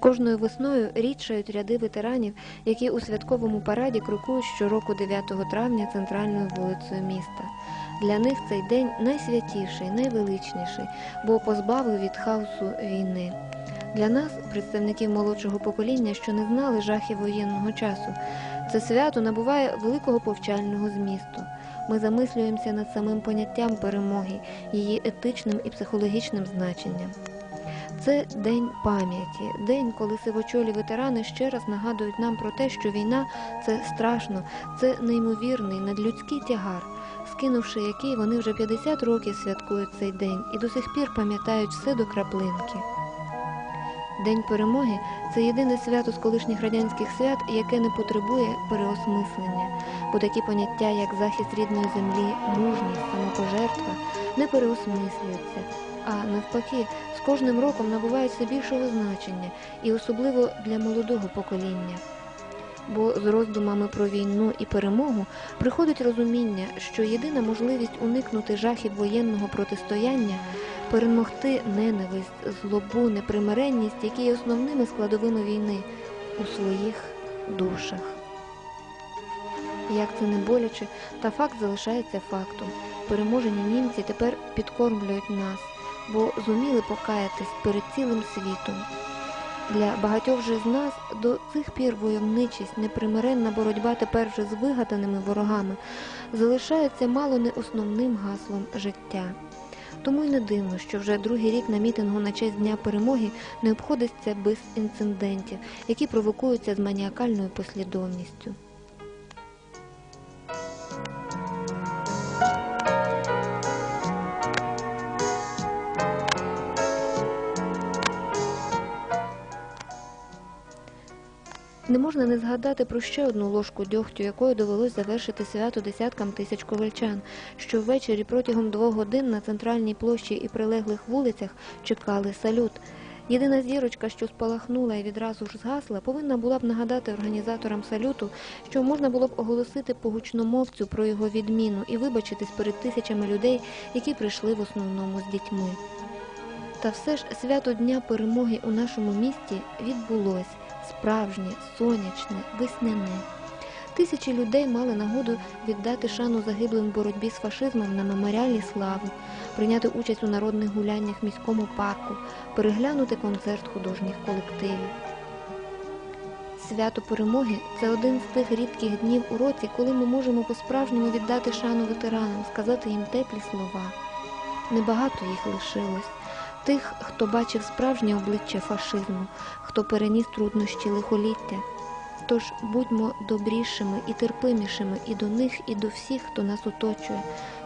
кожною весною рідшають ряди ветеранів, які у святковому параді крокують щороку 9 травня центральною вулицею міста. Для них цей день найсвятіший, найвеличніший, бо позбавив від хаосу війни. Для нас, представників молодшого покоління, що не знали жахів воєнного часу, це свято набуває великого повчального змісту. Ми замислюємося над самим поняттям перемоги, її етичним і психологічним значенням. Це день пам'яті, день, коли сивочолі ветерани ще раз нагадують нам про те, що війна це страшно, це неймовірний надлюдський тягар, скинувши який вони вже 50 років святкують цей день і до сих пір пам'ятають все до краплинки. День перемоги це єдине свято з колишніх радянських свят, яке не потребує переосмислення, бо такі поняття, як захист рідної землі, мужність, самопожертва, не переосмислюються, а навпаки, з кожним роком набувають все більшого значення, і особливо для молодого покоління. Бо з роздумами про війну і перемогу приходить розуміння, що єдина можливість уникнути жахів воєнного протистояння перемогти ненависть, злобу, непримиренність, які є основними складовими війни у своїх душах. Як це не боляче, та факт залишається фактом. Переможені німці тепер підкормлюють нас, бо зуміли покаятись перед цілим світом. Для багатьох же з нас до цих пір войовничість, непримиренна боротьба тепер вже з вигаданими ворогами залишається мало не основним гаслом життя. Тому й не дивно, що вже другий рік на мітингу на честь Дня перемоги не обходиться без інцидентів, які провокуються з маніакальною послідовністю. Не можна не згадати про ще одну ложку дьогтю, якою довелось завершити свято десяткам тисяч ковальчан, що ввечері протягом двох годин на центральній площі і прилеглих вулицях чекали салют. Єдина зірочка, що спалахнула і відразу ж згасла, повинна була б нагадати організаторам салюту, що можна було б оголосити по гучномовцю про його відміну і вибачитись перед тисячами людей, які прийшли в основному з дітьми. Та все ж свято Дня перемоги у нашому місті відбулось справжнє, сонячне, весняне. Тисячі людей мали нагоду віддати шану загиблим боротьбі з фашизмом на меморіалі слави, прийняти участь у народних гуляннях міському парку, переглянути концерт художніх колективів. Свято перемоги це один з тих рідких днів у році, коли ми можемо по-справжньому віддати шану ветеранам, сказати їм теплі слова. Небагато їх лишилось. Тих, хто бачив справжнє обличчя фашизму, хто переніс труднощі лихоліття. Тож будьмо добрішими і терпимішими і до них, і до всіх, хто нас оточує.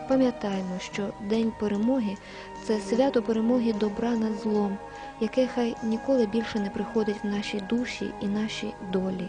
Пам'ятаємо, що День перемоги це свято перемоги добра над злом, яке хай ніколи більше не приходить в наші душі і наші долі.